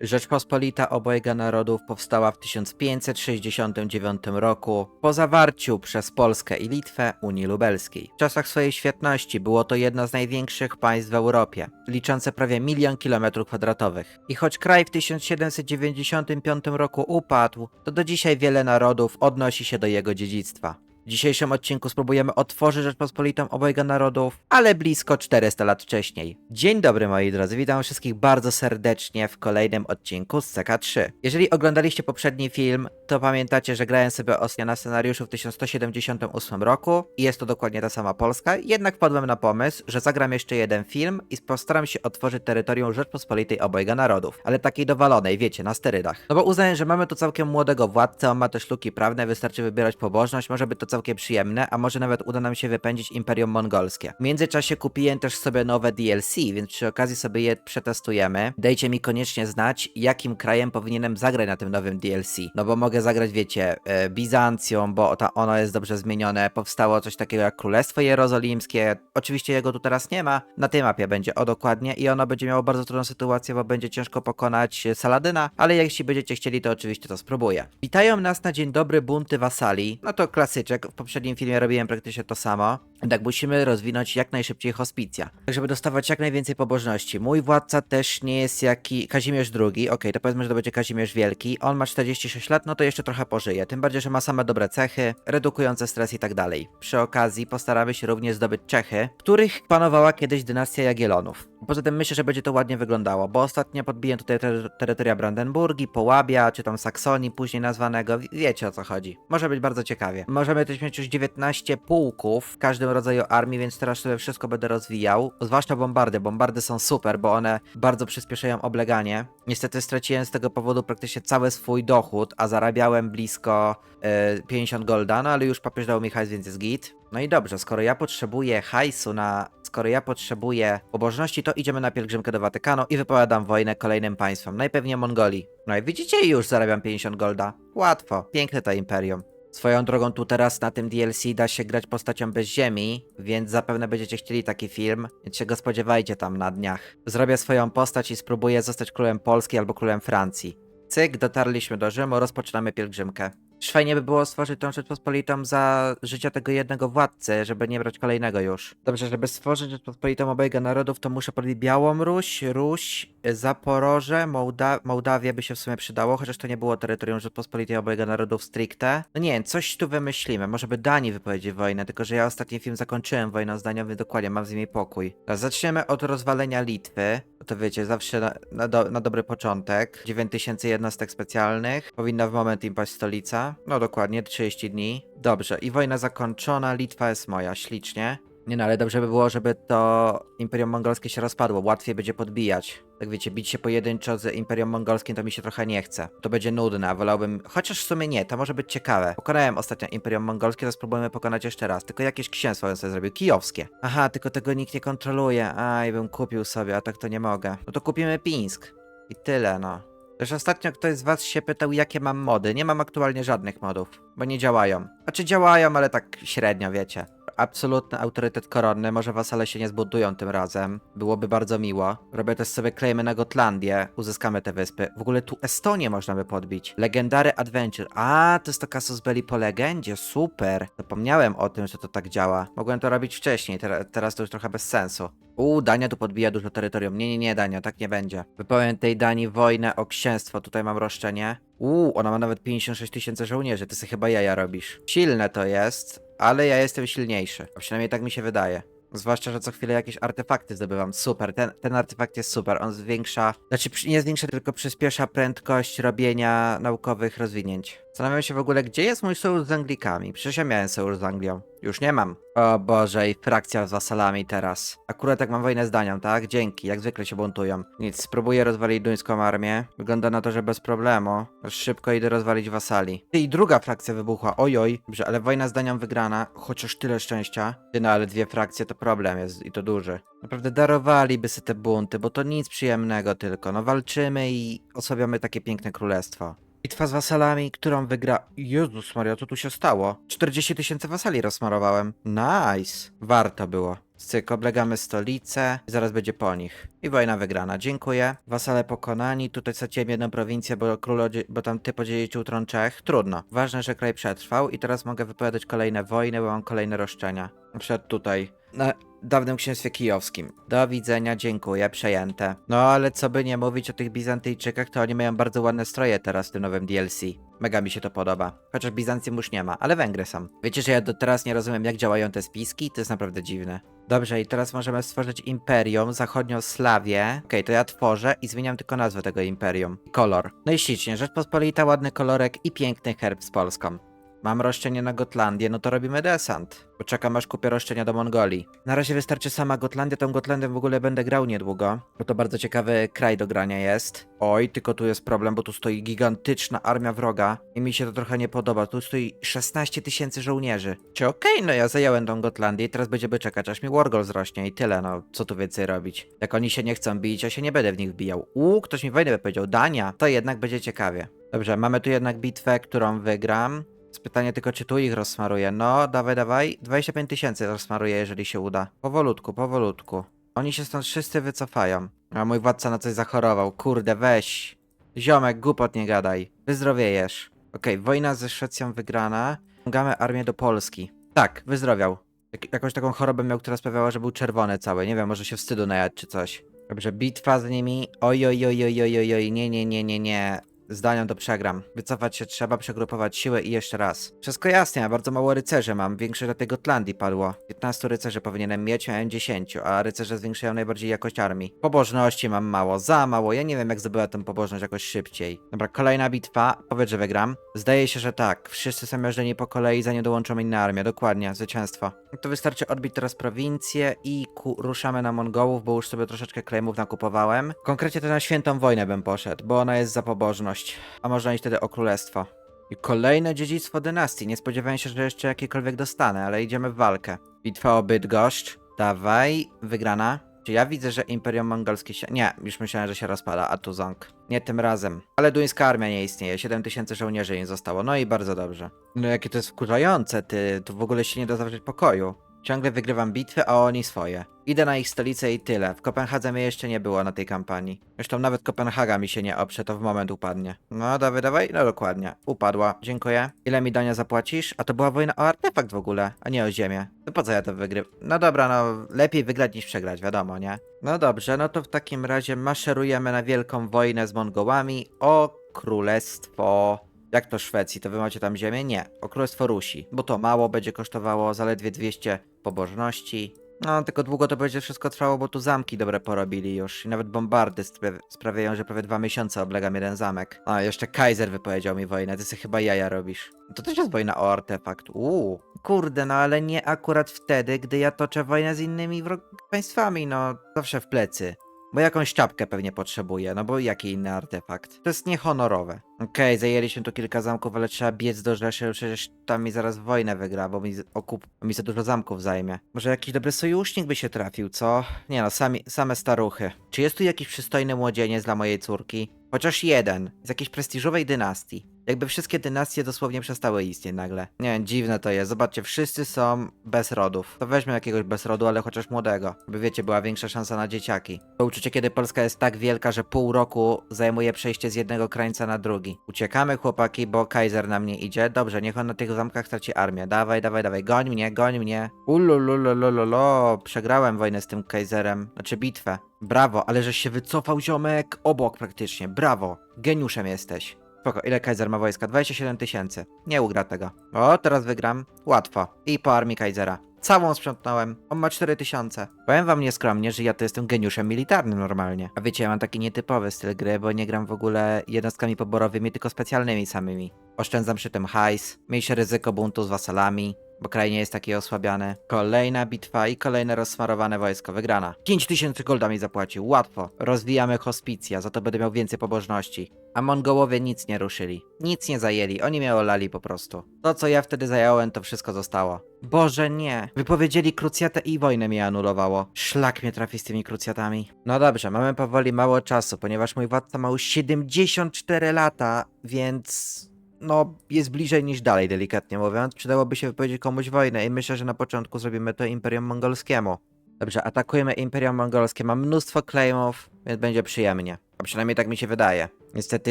Rzeczpospolita Obojga Narodów powstała w 1569 roku po zawarciu przez Polskę i Litwę Unii Lubelskiej. W czasach swojej świetności było to jedno z największych państw w Europie, liczące prawie milion kilometrów kwadratowych. I choć kraj w 1795 roku upadł, to do dzisiaj wiele narodów odnosi się do jego dziedzictwa. W dzisiejszym odcinku spróbujemy otworzyć Rzeczpospolitą Obojga Narodów, ale blisko 400 lat wcześniej. Dzień dobry moi drodzy, witam wszystkich bardzo serdecznie w kolejnym odcinku z CK3. Jeżeli oglądaliście poprzedni film, to pamiętacie, że grałem sobie Osnia na scenariuszu w 1178 roku i jest to dokładnie ta sama Polska, jednak wpadłem na pomysł, że zagram jeszcze jeden film i postaram się otworzyć terytorium Rzeczpospolitej Obojga Narodów, ale takiej dowalonej, wiecie, na sterydach. No bo uznałem, że mamy tu całkiem młodego władcę, on ma też luki prawne, wystarczy wybierać pobożność, może być to całkiem przyjemne, a może nawet uda nam się wypędzić Imperium Mongolskie. W międzyczasie kupiłem też sobie nowe DLC, więc przy okazji sobie je przetestujemy. Dajcie mi koniecznie znać, jakim krajem powinienem zagrać na tym nowym DLC. No bo mogę zagrać, wiecie, e, Bizancją, bo ta, ono jest dobrze zmienione. Powstało coś takiego jak Królestwo Jerozolimskie. Oczywiście jego tu teraz nie ma. Na tej mapie będzie, o dokładnie. I ono będzie miało bardzo trudną sytuację, bo będzie ciężko pokonać e, Saladyna, ale jeśli będziecie chcieli, to oczywiście to spróbuję. Witają nas na dzień dobry bunty wasali. No to klasyczek. W poprzednim filmie robiłem praktycznie to samo. Tak musimy rozwinąć jak najszybciej hospicja, tak żeby dostawać jak najwięcej pobożności. Mój władca też nie jest jaki Kazimierz II, okej, to powiedzmy, że to będzie Kazimierz Wielki. On ma 46 lat, no to jeszcze trochę pożyje. Tym bardziej, że ma same dobre cechy, redukujące stres i tak dalej. Przy okazji postaramy się również zdobyć Czechy, których panowała kiedyś dynastia Jagiellonów. Poza tym myślę, że będzie to ładnie wyglądało, bo ostatnio podbiję tutaj ter terytoria Brandenburgii, Połabia, czy tam Saksonii, później nazwanego. Wie- Wiecie o co chodzi. Może być bardzo ciekawie. Możemy też mieć już 19 pułków w każdym rodzaju armii, więc teraz sobie wszystko będę rozwijał. Zwłaszcza bombardy. Bombardy są super, bo one bardzo przyspieszają obleganie. Niestety straciłem z tego powodu praktycznie cały swój dochód, a zarabiałem blisko e, 50 golda, no ale już papież dał mi hajs, więc jest git. No i dobrze, skoro ja potrzebuję hajsu na... Skoro ja potrzebuję pobożności, to idziemy na pielgrzymkę do Watykanu i wypowiadam wojnę kolejnym państwom, najpewniej Mongolii. No i widzicie, już zarabiam 50 golda. Łatwo, piękne to imperium. Swoją drogą tu teraz na tym DLC da się grać postacią bez ziemi, więc zapewne będziecie chcieli taki film, więc się go spodziewajcie tam na dniach. Zrobię swoją postać i spróbuję zostać królem Polski albo królem Francji. Cyk, dotarliśmy do Rzymu, rozpoczynamy pielgrzymkę. Fajnie by było stworzyć tą Rzeczpospolitą za życia tego jednego władcy, żeby nie brać kolejnego już. Dobrze, żeby stworzyć Rzeczpospolitą obojga narodów, to muszę podbić Białomruś, Ruś, Zaporoże, Mołda Mołdawię by się w sumie przydało, chociaż to nie było terytorium Rzeczpospolitej obojga narodów stricte. No nie wiem, coś tu wymyślimy. Może by Danii wypowiedzieć wojnę, tylko że ja ostatni film zakończyłem wojną z Danią, więc dokładnie mam z nimi pokój. Teraz zaczniemy od rozwalenia Litwy. To wiecie, zawsze na, na, do, na dobry początek. 9000 jednostek specjalnych. Powinna w moment im paść stolica. No dokładnie, 30 dni. Dobrze, i wojna zakończona. Litwa jest moja, ślicznie. Nie no, ale dobrze by było, żeby to Imperium Mongolskie się rozpadło. Łatwiej będzie podbijać. Tak wiecie, bić się pojedynczo z Imperium Mongolskim to mi się trochę nie chce. To będzie nudne, a wolałbym... Chociaż w sumie nie, to może być ciekawe. Pokonałem ostatnio Imperium Mongolskie, to spróbujemy pokonać jeszcze raz. Tylko jakieś księstwo bym sobie zrobił. Kijowskie. Aha, tylko tego nikt nie kontroluje. Aj, bym kupił sobie, a tak to nie mogę. No to kupimy Pińsk. I tyle, no. Też ostatnio ktoś z was się pytał, jakie mam mody. Nie mam aktualnie żadnych modów, bo nie działają. Znaczy działają, ale tak średnio, wiecie. Absolutny autorytet koronny, może wasale się nie zbudują tym razem. Byłoby bardzo miło. Robię też sobie claimy na Gotlandię, uzyskamy te wyspy. W ogóle tu Estonię można by podbić. Legendary Adventure. A, to jest to Casus Belli po legendzie, super. Zapomniałem o tym, że to tak działa. Mogłem to robić wcześniej, ter teraz to już trochę bez sensu. Uuu, Dania tu podbija dużo terytorium. Nie, nie, nie, Dania, tak nie będzie. Wypowiem tej Danii wojnę o księstwo. Tutaj mam roszczenie. Uuu, ona ma nawet 56 tysięcy żołnierzy. Ty sobie chyba jaja robisz. Silne to jest, ale ja jestem silniejszy. A przynajmniej tak mi się wydaje. Zwłaszcza, że co chwilę jakieś artefakty zdobywam. Super, ten, ten artefakt jest super. On zwiększa, znaczy nie zwiększa, tylko przyspiesza prędkość robienia naukowych rozwinięć. Zastanawiam się w ogóle, gdzie jest mój sojusz z Anglikami. Przecież ja miałem sojusz z Anglią. Już nie mam. O Boże, i frakcja z wasalami teraz. Akurat jak mam wojnę z Danią, tak? Dzięki, jak zwykle się buntują. Nic, spróbuję rozwalić duńską armię. Wygląda na to, że bez problemu. Szybko idę rozwalić wasali. Ty, I druga frakcja wybuchła, ojoj. Dobrze, ale wojna z Danią wygrana, chociaż tyle szczęścia. Ty, no ale dwie frakcje to problem jest i to duży. Naprawdę darowaliby sobie te bunty, bo to nic przyjemnego tylko. No walczymy i osłabiamy takie piękne królestwo. Bitwa z wasalami, którą wygra... Jezus Maria, co tu się stało? 40 tysięcy wasali rozsmarowałem. Nice. Warto było. Cyk, oblegamy stolicę zaraz będzie po nich. I wojna wygrana, dziękuję. Wasale pokonani, tutaj straciłem jedną prowincję, bo król, oddzie- bo tam ty podzielicie tron Czech. Trudno. Ważne, że kraj przetrwał i teraz mogę wypowiadać kolejne wojny, bo mam kolejne roszczenia. Na przykład tutaj, na dawnym księstwie kijowskim. Do widzenia, dziękuję, przejęte. No ale co by nie mówić o tych Bizantyjczykach, to oni mają bardzo ładne stroje teraz w tym nowym DLC. Mega mi się to podoba. Chociaż Bizancjum już nie ma, ale Węgry są. Wiecie, że ja do teraz nie rozumiem, jak działają te spiski? To jest naprawdę dziwne. Dobrze, i teraz możemy stworzyć imperium zachodnią Slawię. Okej, to ja tworzę i zmieniam tylko nazwę tego imperium. Kolor. No i ślicznie, Rzeczpospolita, ładny kolorek i piękny herb z Polską. Mam roszczenie na Gotlandię, no to robimy desant. Poczekam aż kupię roszczenia do Mongolii. Na razie wystarczy sama Gotlandia, tą Gotlandię w ogóle będę grał niedługo, bo to bardzo ciekawy kraj do grania jest. Oj, tylko tu jest problem, bo tu stoi gigantyczna armia wroga i mi się to trochę nie podoba. Tu stoi 16 tysięcy żołnierzy. Czy okej, no ja zająłem tą Gotlandię i teraz będziemy czekać, aż mi Wargol zrośnie i tyle, no co tu więcej robić. Jak oni się nie chcą bić, ja się nie będę w nich wbijał. Uuu, ktoś mi wojnę by powiedział, Dania, to jednak będzie ciekawie. Dobrze, mamy tu jednak bitwę, którą wygram. Pytanie tylko, czy tu ich rozsmaruję. No, dawaj, dawaj. 25 tysięcy rozsmaruję, jeżeli się uda. Powolutku, powolutku. Oni się stąd wszyscy wycofają. A mój władca na coś zachorował. Kurde, weź. Ziomek, głupot nie gadaj. Wyzdrowiejesz. Okej, wojna ze Szwecją wygrana. Ściągamy armię do Polski. Tak, wyzdrowiał. Jak, jakąś taką chorobę miał, która sprawiała, że był czerwony cały. Nie wiem, może się wstydu najadł czy coś. Dobrze, bitwa z nimi. Oj, oj, oj, oj, oj, oj, oj, nie, nie, nie, nie, nie. Zdanią to przegram. Wycofać się trzeba, przegrupować siłę i jeszcze raz. Wszystko jasne, ja bardzo mało rycerzy mam. Większość do tej Gotlandii padło. 15 rycerzy powinienem mieć, miałem 10, a rycerze zwiększają najbardziej jakość armii. Pobożności mam mało, za mało. Ja nie wiem, jak zdobyła tę pobożność jakoś szybciej. Dobra, kolejna bitwa. Powiedz, że wygram. Zdaje się, że tak. Wszyscy są miażdżeni po kolei, zanim dołączą inne armie. Dokładnie, zwycięstwo. To wystarczy odbić teraz prowincję i ruszamy na Mongołów, bo już sobie troszeczkę claimów nakupowałem. Konkretnie to na świętą wojnę bym poszedł, bo ona jest za pobożność. A można iść wtedy o królestwo. I kolejne dziedzictwo dynastii. Nie spodziewałem się, że jeszcze jakiekolwiek dostanę, ale idziemy w walkę. Bitwa o Bydgoszcz. Dawaj, wygrana. Czy ja widzę, że Imperium Mongolskie się... Nie, już myślałem, że się rozpada, a tu Zong. Nie tym razem. Ale duńska armia nie istnieje, 7000 żołnierzy nie zostało, no i bardzo dobrze. No jakie to jest wkurzające, ty, tu w ogóle się nie da zawrzeć pokoju. Ciągle wygrywam bitwy, a oni swoje. Idę na ich stolicę i tyle. W Kopenhadze mnie jeszcze nie było na tej kampanii. Zresztą nawet Kopenhaga mi się nie oprze, to w moment upadnie. No dawaj, dawaj, no dokładnie. Upadła, dziękuję. Ile mi dania zapłacisz? A to była wojna o artefakt w ogóle, a nie o ziemię. To po co ja to wygrywam? No dobra, no lepiej wygrać niż przegrać, wiadomo, nie? No dobrze, no to w takim razie maszerujemy na wielką wojnę z Mongołami o królestwo... Jak to Szwecji? To wy macie tam ziemię? Nie. O Królestwo Rusi. Bo to mało będzie kosztowało, zaledwie 200 pobożności. No, tylko długo to będzie wszystko trwało, bo tu zamki dobre porobili już. I nawet bombardy spra- sprawiają, że prawie dwa miesiące oblegam jeden zamek. A, jeszcze Kaiser wypowiedział mi wojnę, ty sobie chyba jaja robisz. To też jest wojna o artefakt. Uuu. Kurde, no ale nie akurat wtedy, gdy ja toczę wojnę z innymi państwami, no. Zawsze w plecy. Bo jakąś czapkę pewnie potrzebuję, no bo jaki inny artefakt? To jest niehonorowe. Okej, zajęliśmy tu kilka zamków, ale trzeba biec do Rzeszy, przecież tam mi zaraz wojnę wygra, bo mi okup, mi za dużo zamków zajmie. Może jakiś dobry sojusznik by się trafił, co? Nie no, sami, same staruchy. Czy jest tu jakiś przystojny młodzieniec dla mojej córki? Chociaż jeden, z jakiejś prestiżowej dynastii. Jakby wszystkie dynastie dosłownie przestały istnieć nagle. Nie dziwne to jest. Zobaczcie, wszyscy są bez rodów. To weźmy jakiegoś bez rodu, ale chociaż młodego. By wiecie, była większa szansa na dzieciaki. To uczucie, kiedy Polska jest tak wielka, że pół roku zajmuje przejście z jednego krańca na drugi. Uciekamy, chłopaki, bo Kaiser na mnie idzie. Dobrze, niech on na tych zamkach traci armię. Dawaj, dawaj, dawaj. Goń mnie, goń mnie. Ululululululu. Przegrałem wojnę z tym Kaiserem. Znaczy bitwę. Brawo, ale żeś się wycofał, ziomek. Obok praktycznie. Brawo. Geniuszem jesteś. Ile Kaiser ma wojska? 27 tysięcy. Nie ugra tego. O, teraz wygram. Łatwo. I po armii Kaisera. Całą sprzątnąłem. On ma 4000. Powiem wam nieskromnie, że ja to jestem geniuszem militarnym normalnie. A wiecie, ja mam taki nietypowy styl gry, bo nie gram w ogóle jednostkami poborowymi, tylko specjalnymi samymi. Oszczędzam przy tym hajs, mniejsze ryzyko buntu z wasalami, bo kraj nie jest taki osłabiany. Kolejna bitwa i kolejne rozsmarowane wojsko. Wygrana. 5000 golda mi zapłacił. Łatwo. Rozwijamy hospicja, za to będę miał więcej pobożności. A Mongołowie nic nie ruszyli. Nic nie zajęli. Oni mnie olali po prostu. To, co ja wtedy zająłem, to wszystko zostało. Boże, nie. Wypowiedzieli krucjatę i wojnę mi anulowało. Szlak mnie trafi z tymi krucjatami. No dobrze, mamy powoli mało czasu, ponieważ mój władca ma już 74 lata, więc no, jest bliżej niż dalej, delikatnie mówiąc. Przydałoby się wypowiedzieć komuś wojnę i myślę, że na początku zrobimy to Imperium Mongolskiemu. Dobrze, atakujemy Imperium Mongolskie. Mam mnóstwo claimów, więc będzie przyjemnie. A przynajmniej tak mi się wydaje. Niestety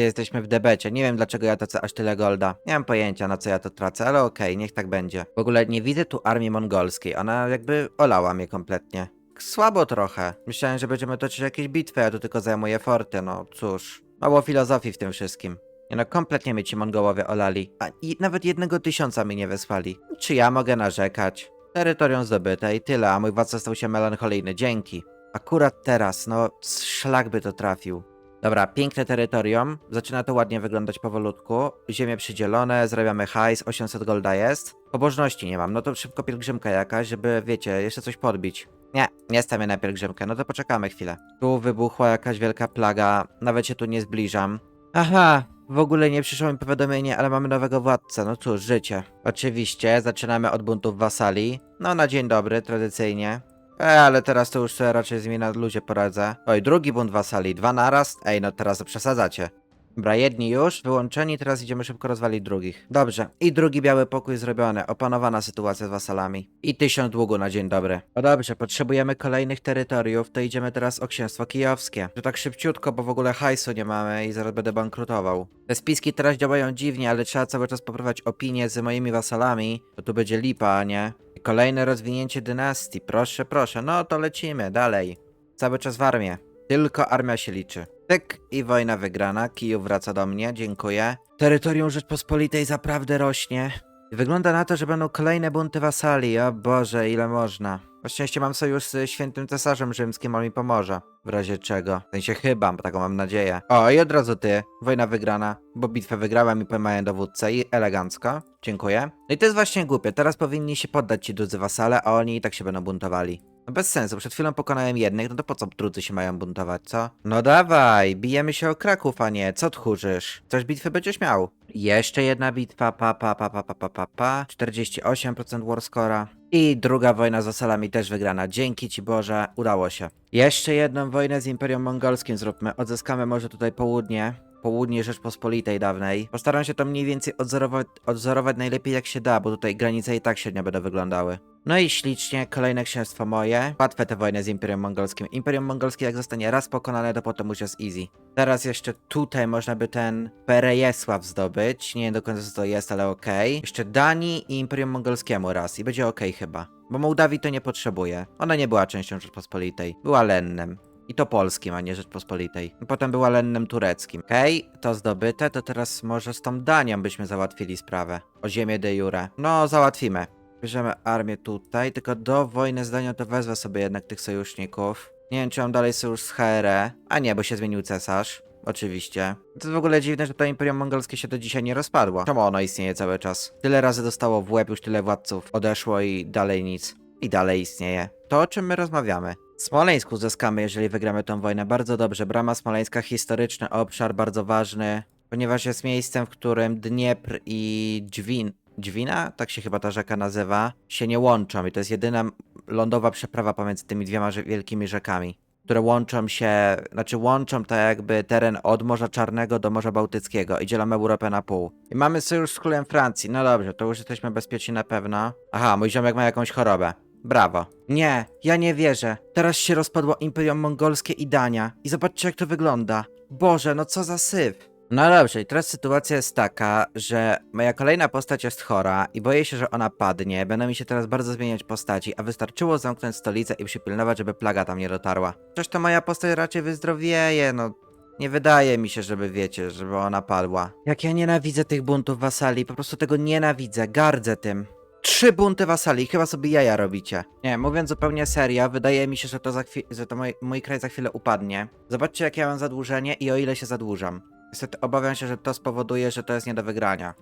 jesteśmy w debecie. Nie wiem dlaczego ja tracę aż tyle golda. Nie mam pojęcia na co ja to tracę, ale okej, niech tak będzie. W ogóle nie widzę tu armii mongolskiej. Ona jakby olała mnie kompletnie. Słabo trochę. Myślałem, że będziemy toczyć jakieś bitwy, a tu tylko zajmuję forty. No cóż, mało filozofii w tym wszystkim. Nie no, kompletnie mnie ci Mongołowie olali. A i nawet jednego tysiąca mi nie wysłali. Czy ja mogę narzekać? Terytorium zdobyte i tyle, a mój władca stał się melancholijny. Dzięki. Akurat teraz, no, szlak by to trafił. Dobra, piękne terytorium. Zaczyna to ładnie wyglądać powolutku. Ziemie przydzielone, zarabiamy hajs, 800 golda jest. Pobożności nie mam, no to szybko pielgrzymka jakaś, żeby, wiecie, jeszcze coś podbić. Nie, nie stawię na pielgrzymkę, no to poczekamy chwilę. Tu wybuchła jakaś wielka plaga, nawet się tu nie zbliżam. Aha, w ogóle nie przyszło mi powiadomienie, ale mamy nowego władcę. No cóż, życie. Oczywiście, zaczynamy od buntów wasali. No na dzień dobry, tradycyjnie. E, ale teraz to już sobie raczej z luzie poradzę. Oj, drugi bunt wasali, dwa naraz? Ej, no teraz przesadzacie. Dobra, jedni już, wyłączeni, teraz idziemy szybko rozwalić drugich. Dobrze, i drugi biały pokój zrobiony, opanowana sytuacja z wasalami. I tysiąc długu na dzień dobry. No dobrze, potrzebujemy kolejnych terytoriów, to idziemy teraz o księstwo kijowskie. To tak szybciutko, bo w ogóle hajsu nie mamy i zaraz będę bankrutował. Te spiski teraz działają dziwnie, ale trzeba cały czas poprawiać opinię z moimi wasalami, to tu będzie lipa, a nie? Kolejne rozwinięcie dynastii, proszę, proszę, no to lecimy, dalej. Cały czas w armię. Tylko armia się liczy. Tyk i wojna wygrana. Kijów wraca do mnie, dziękuję. Terytorium Rzeczpospolitej zaprawdę rośnie. Wygląda na to, że będą kolejne bunty wasali. O Boże, ile można. Na szczęście mam sojusz z świętym cesarzem rzymskim, on mi pomoże. W razie czego. W sensie chyba, taką mam nadzieję. O, i od razu ty. Wojna wygrana, bo bitwę wygrałem i pojmałem dowódcę i elegancko. Dziękuję. No i to jest właśnie głupie. Teraz powinni się poddać ci drodzy wasale, a oni i tak się będą buntowali. No bez sensu, przed chwilą pokonałem jednych, no to po co drudzy się mają buntować, co? No dawaj, bijemy się o Kraków, a nie, co tchórzysz? Coś bitwy będziesz miał. Jeszcze jedna bitwa, pa pa pa pa pa pa pa pa, 48% war score'a. I druga wojna z osalami też wygrana, dzięki ci Boże, udało się. Jeszcze jedną wojnę z Imperium Mongolskim zróbmy, odzyskamy może tutaj południe, południe Rzeczpospolitej dawnej. Postaram się to mniej więcej odzorować, odzorować najlepiej jak się da, bo tutaj granice i tak średnio będą wyglądały. No i ślicznie, kolejne księstwo moje. Łatwe te wojny z Imperium Mongolskim. Imperium Mongolskie jak zostanie raz pokonane, to potem już jest easy. Teraz jeszcze tutaj można by ten Perejesław zdobyć. Nie wiem do końca co to jest, ale okej. Jeszcze Danii i Imperium Mongolskiemu raz i będzie okej chyba. Bo Mołdawii to nie potrzebuje. Ona nie była częścią Rzeczpospolitej. Była Lennem. I to polskim, a nie Rzeczpospolitej. Potem była lennem tureckim. Okej, to zdobyte, to teraz może z tą Danią byśmy załatwili sprawę. O ziemię de jure. No, załatwimy. Bierzemy armię tutaj, tylko do wojny z Danią to wezwę sobie jednak tych sojuszników. Nie wiem, czy mam dalej sojusz z HRE. A nie, bo się zmienił cesarz. Oczywiście. To w ogóle dziwne, że to Imperium Mongolskie się do dzisiaj nie rozpadło. Czemu ono istnieje cały czas? Tyle razy dostało w łeb, już tyle władców odeszło i dalej nic. I dalej istnieje. To o czym my rozmawiamy? Smoleńsk uzyskamy, jeżeli wygramy tą wojnę. Bardzo dobrze. Brama Smoleńska, historyczny obszar, bardzo ważny, ponieważ jest miejscem, w którym Dniepr i Dźwin, Dźwina, tak się chyba ta rzeka nazywa, się nie łączą i to jest jedyna lądowa przeprawa pomiędzy tymi dwiema wielkimi rzekami, które łączą się, znaczy łączą tak jakby teren od Morza Czarnego do Morza Bałtyckiego i dzielą Europę na pół. I mamy sojusz z królem Francji, no dobrze, to już jesteśmy bezpieczni na pewno. Aha, mój ziomek ma jakąś chorobę. Brawo. Nie, ja nie wierzę. Teraz się rozpadło Imperium Mongolskie i Dania. I zobaczcie jak to wygląda. Boże, no co za syf. No dobrze, i teraz sytuacja jest taka, że moja kolejna postać jest chora i boję się, że ona padnie. Będą mi się teraz bardzo zmieniać postaci, a wystarczyło zamknąć stolicę i przypilnować, żeby plaga tam nie dotarła. Przecież to moja postać raczej wyzdrowieje, no nie wydaje mi się, żeby wiecie, żeby ona padła. Jak ja nienawidzę tych buntów wasali, po prostu tego nienawidzę, gardzę tym. Trzy bunty wasali, chyba sobie jaja robicie. Nie, mówiąc zupełnie serio, wydaje mi się, że to, za chwi- że to mój, mój kraj za chwilę upadnie. Zobaczcie, jakie ja mam zadłużenie i o ile się zadłużam. Niestety obawiam się, że to spowoduje, że to jest nie do wygrania.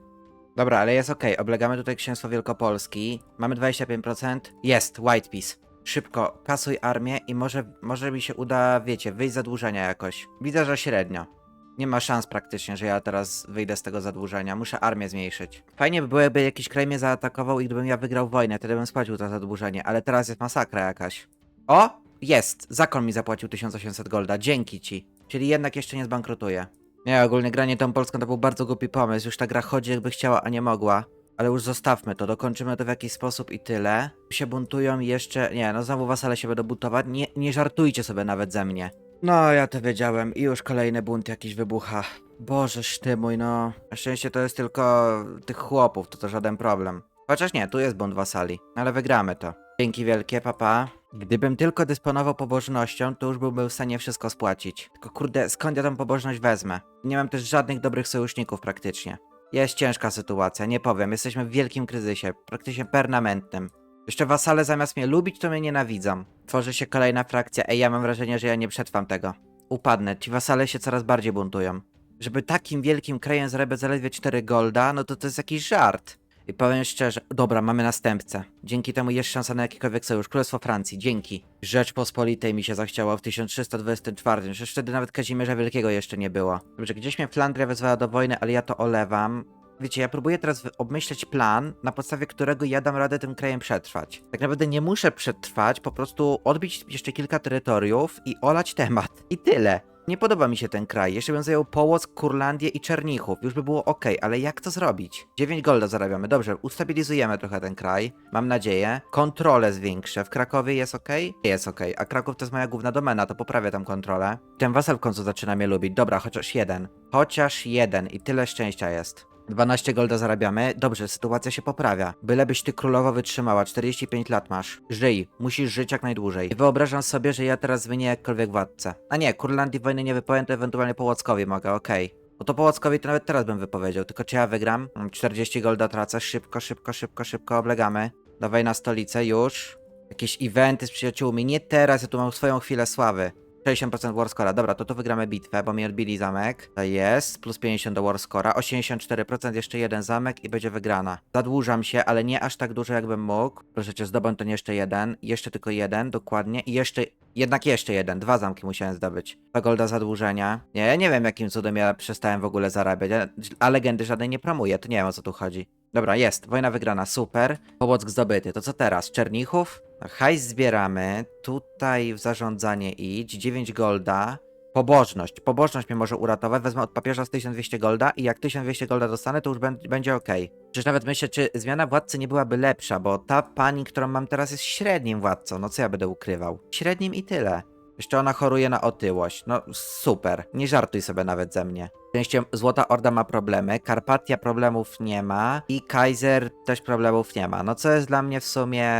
Dobra, ale jest okej. Oblegamy tutaj księstwo Wielkopolski. Mamy 25%. Jest, White Piece. Szybko, kasuj armię i może, może mi się uda, wiecie, wyjść z zadłużenia jakoś. Widzę, że średnio. Nie ma szans praktycznie, że ja teraz wyjdę z tego zadłużenia. Muszę armię zmniejszyć. Fajnie by było, jakby jakiś kraj mnie zaatakował i gdybym ja wygrał wojnę, wtedy bym spłacił to zadłużenie, ale teraz jest masakra jakaś. O! Jest! Zakon mi zapłacił 1800 golda, dzięki ci. Czyli jednak jeszcze nie zbankrutuje. Nie, ogólnie granie tą Polską to był bardzo głupi pomysł. Już ta gra chodzi jakby chciała, a nie mogła. Ale już zostawmy to, dokończymy to w jakiś sposób i tyle. Się buntują i jeszcze... Nie, no znowu wasale się będą buntować. Nie, nie żartujcie sobie nawet ze mnie. No, ja to wiedziałem i już kolejny bunt jakiś wybucha. Boże ty mój, no. Na szczęście to jest tylko tych chłopów, to to żaden problem. Chociaż nie, tu jest bunt wasali, ale wygramy to. Dzięki wielkie, papa. Gdybym tylko dysponował pobożnością, to już byłbym w stanie wszystko spłacić. Tylko kurde, skąd ja tą pobożność wezmę? Nie mam też żadnych dobrych sojuszników praktycznie. Jest ciężka sytuacja, nie powiem. Jesteśmy w wielkim kryzysie, praktycznie permanentnym. Jeszcze wasale zamiast mnie lubić, to mnie nienawidzą. Tworzy się kolejna frakcja. Ej, ja mam wrażenie, że ja nie przetrwam tego. Upadnę. Ci wasale się coraz bardziej buntują. Żeby takim wielkim krajem zarabiać zaledwie 4 golda, no to to jest jakiś żart. I powiem szczerze, dobra, mamy następcę. Dzięki temu jest szansa na jakikolwiek sojusz. Królestwo Francji, dzięki. Rzeczpospolitej mi się zachciało w 1324. Przecież wtedy nawet Kazimierza Wielkiego jeszcze nie było. Dobrze, gdzieś mnie Flandria wezwała do wojny, ale ja to olewam. Wiecie, ja próbuję teraz obmyśleć plan, na podstawie którego ja dam radę tym krajem przetrwać. Tak naprawdę nie muszę przetrwać, po prostu odbić jeszcze kilka terytoriów i olać temat. I tyle. Nie podoba mi się ten kraj. Jeszcze bym zajął Połock, Kurlandię i Czernichów. Już by było ok, ale jak to zrobić? 9 golda zarabiamy. Dobrze, ustabilizujemy trochę ten kraj. Mam nadzieję. Kontrolę zwiększę. W Krakowie jest ok? Jest ok. A Kraków to jest moja główna domena, to poprawię tam kontrolę. Ten wasal w końcu zaczyna mnie lubić. Dobra, chociaż jeden. Chociaż jeden i tyle szczęścia jest. 12 golda zarabiamy. Dobrze, sytuacja się poprawia. Bylebyś ty królowo wytrzymała, 45 lat masz. Żyj, musisz żyć jak najdłużej. I wyobrażam sobie, że ja teraz wynię jakkolwiek władcę. A nie, Kurlandii wojny nie wypowiem, to ewentualnie Połockowi mogę, okej. No to to nawet teraz bym wypowiedział, tylko czy ja wygram? Mam 40 golda tracę, szybko, szybko, szybko, szybko oblegamy. Dawaj na stolicę, już. Jakieś eventy z przyjaciółmi, nie teraz, ja tu mam swoją chwilę sławy. 60% Warscora, dobra, to tu wygramy bitwę, bo mi odbili zamek. To jest, plus 50 do Warscora, 84% jeszcze jeden zamek i będzie wygrana. Zadłużam się, ale nie aż tak dużo jakbym mógł. Proszę cię, zdobądź ten jeszcze jeden, jeszcze tylko jeden, dokładnie. I jeszcze, jednak jeszcze jeden, dwa zamki musiałem zdobyć. To golda zadłużenia. Nie, ja nie wiem jakim cudem ja przestałem w ogóle zarabiać, a, legendy żadnej nie promuję, to nie wiem o co tu chodzi. Dobra, jest, wojna wygrana, super. Połock zdobyty, to co teraz? Czernichów? Hajs zbieramy, tutaj w zarządzanie idź, 9 golda. Pobożność, pobożność mnie może uratować, wezmę od papieża z 1200 golda i jak 1200 golda dostanę, to już bę- będzie ok. Przecież nawet myślę, czy zmiana władcy nie byłaby lepsza, bo ta pani, którą mam teraz jest średnim władcą, no co ja będę ukrywał? Średnim i tyle. Jeszcze ona choruje na otyłość. No super, nie żartuj sobie nawet ze mnie. Szczęście Złota Orda ma problemy, Karpatia problemów nie ma i Kaiser też problemów nie ma. No co jest dla mnie w sumie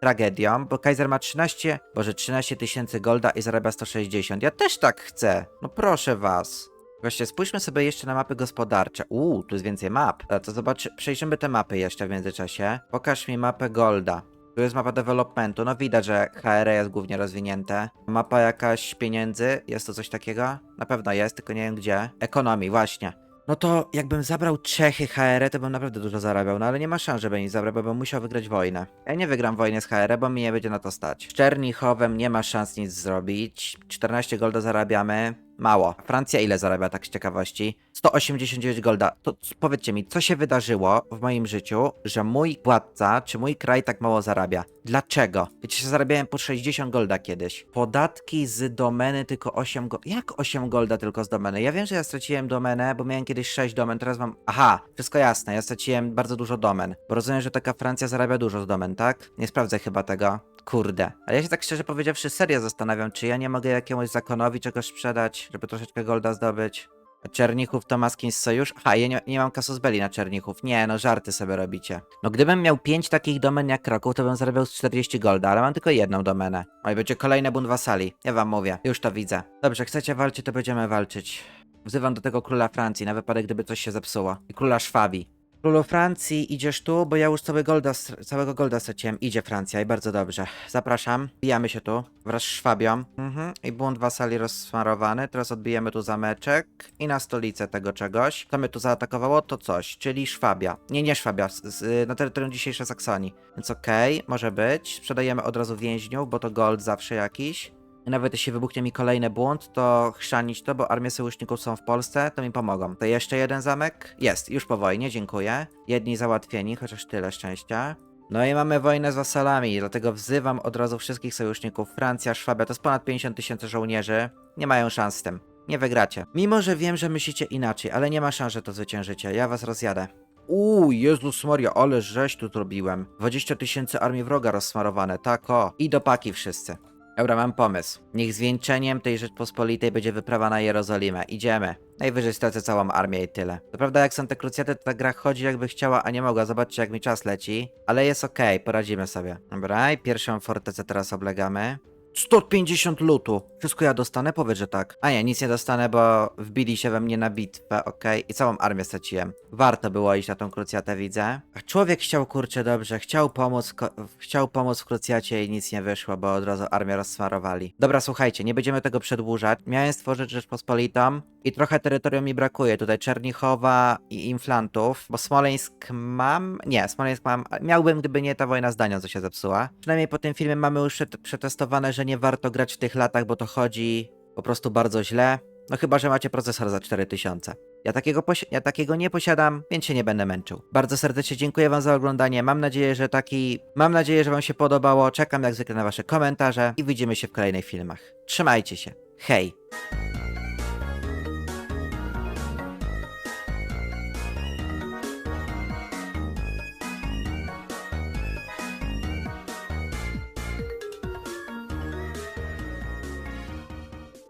tragedią, bo Kaiser ma 13, boże 13 tysięcy golda i zarabia 160. Ja też tak chcę. No proszę was. Właśnie spójrzmy sobie jeszcze na mapy gospodarcze. Uuu, tu jest więcej map. Dobra, To zobacz, przejrzymy te mapy jeszcze w międzyczasie. Pokaż mi mapę Golda. Tu jest mapa developmentu. No widać, że HR jest głównie rozwinięte. Mapa jakaś pieniędzy. Jest to coś takiego? Na pewno jest, tylko nie wiem gdzie. Ekonomii, właśnie. No to jakbym zabrał Czechy HR, to bym naprawdę dużo zarabiał, no ale nie ma szans, żeby nie zabrał, bo bym musiał wygrać wojnę. Ja nie wygram wojny z HR, bo mi nie będzie na to stać. Z Czernichowem nie ma szans nic zrobić. 14 golda zarabiamy. Mało. Francja ile zarabia tak z ciekawości? 189 golda. To powiedzcie mi, co się wydarzyło w moim życiu, że mój władca, czy mój kraj tak mało zarabia? Dlaczego? Wiecie, że zarabiałem po 60 golda kiedyś. Podatki z domeny tylko 8 golda. Jak 8 golda tylko z domeny? Ja wiem, że ja straciłem domenę, bo miałem kiedyś 6 domen, teraz mam... Aha, wszystko jasne, ja straciłem bardzo dużo domen. Bo rozumiem, że taka Francja zarabia dużo z domen, tak? Nie sprawdzę chyba tego. Kurde. Ale ja się tak szczerze powiedziawszy serio zastanawiam, czy ja nie mogę jakiemuś zakonowi czegoś sprzedać, żeby troszeczkę golda zdobyć. Czernichów to ma z sojusz? Aha, ja nie, nie mam kasus belli na Czernichów. Nie, no żarty sobie robicie. No gdybym miał 5 takich domen jak Kraków, to bym zarabiał z 40 golda, ale mam tylko jedną domenę. Oj, będzie kolejny bunt wasali. Ja wam mówię, już to widzę. Dobrze, chcecie walczyć, to będziemy walczyć. Wzywam do tego króla Francji, na wypadek gdyby coś się zepsuło. I króla Szwabii. Królu Francji, idziesz tu, bo ja już cały golda, całego golda straciłem. Idzie Francja i bardzo dobrze. Zapraszam, bijamy się tu wraz z Szwabią. Mhm. I bunt wasali rozsmarowany. Teraz odbijemy tu zameczek i na stolicę tego czegoś. Co mnie tu zaatakowało? To coś, czyli Szwabia. Nie, nie Szwabia, z, z, na terytorium dzisiejszej Saksonii. Więc okej, może być. Sprzedajemy od razu więźniów, bo to gold zawsze jakiś. Nawet jeśli wybuchnie mi kolejny błąd, to chrzanić to, bo armie sojuszników są w Polsce, to mi pomogą. To jeszcze jeden zamek? Jest, już po wojnie, dziękuję. Jedni załatwieni, chociaż tyle szczęścia. No i mamy wojnę z wasalami, dlatego wzywam od razu wszystkich sojuszników. Francja, Szwabia, to jest ponad 50 tysięcy żołnierzy. Nie mają szans z tym. Nie wygracie. Mimo, że wiem, że myślicie inaczej, ale nie ma szans, że to zwyciężycie. Ja was rozjadę. Uuu, Jezus Maria, ale żeś tu zrobiłem. 20 tysięcy armii wroga rozsmarowane, tak o. I do paki wszyscy. Dobra, mam pomysł. Niech zwieńczeniem tej Rzeczpospolitej będzie wyprawa na Jerozolimę. Idziemy. Najwyżej stracę całą armię i tyle. To prawda, jak są te krucjaty, to ta gra chodzi jakby chciała, a nie mogła. Zobaczcie, jak mi czas leci. Ale jest okej, poradzimy sobie. Dobra, i pierwszą fortecę teraz oblegamy. 150 lutu. Wszystko ja dostanę? Powiedz, że tak. A nie, nic nie dostanę, bo wbili się we mnie na bitwę, okej? I całą armię straciłem. Warto było iść na tą krucjatę, widzę. A człowiek chciał, kurczę, dobrze, chciał pomóc, chciał pomóc w krucjacie i nic nie wyszło, bo od razu armię rozsmarowali. Dobra, słuchajcie, nie będziemy tego przedłużać. Miałem stworzyć Rzeczpospolitą i trochę terytorium mi brakuje. Tutaj Czernichowa i Inflantów, bo Smoleńsk mam... Nie, Smoleńsk mam... Miałbym, gdyby nie ta wojna z Danią, co się zepsuła. Przynajmniej po tym filmie mamy już prze- przetestowane, że nie warto grać w tych latach, bo to chodzi po prostu bardzo źle. No chyba, że macie procesor za 4000. Ja takiego, ja takiego nie posiadam, więc się nie będę męczył. Bardzo serdecznie dziękuję wam za oglądanie. Mam nadzieję, że taki... Mam nadzieję, że wam się podobało. Czekam jak zwykle na wasze komentarze i widzimy się w kolejnych filmach. Trzymajcie się. Hej!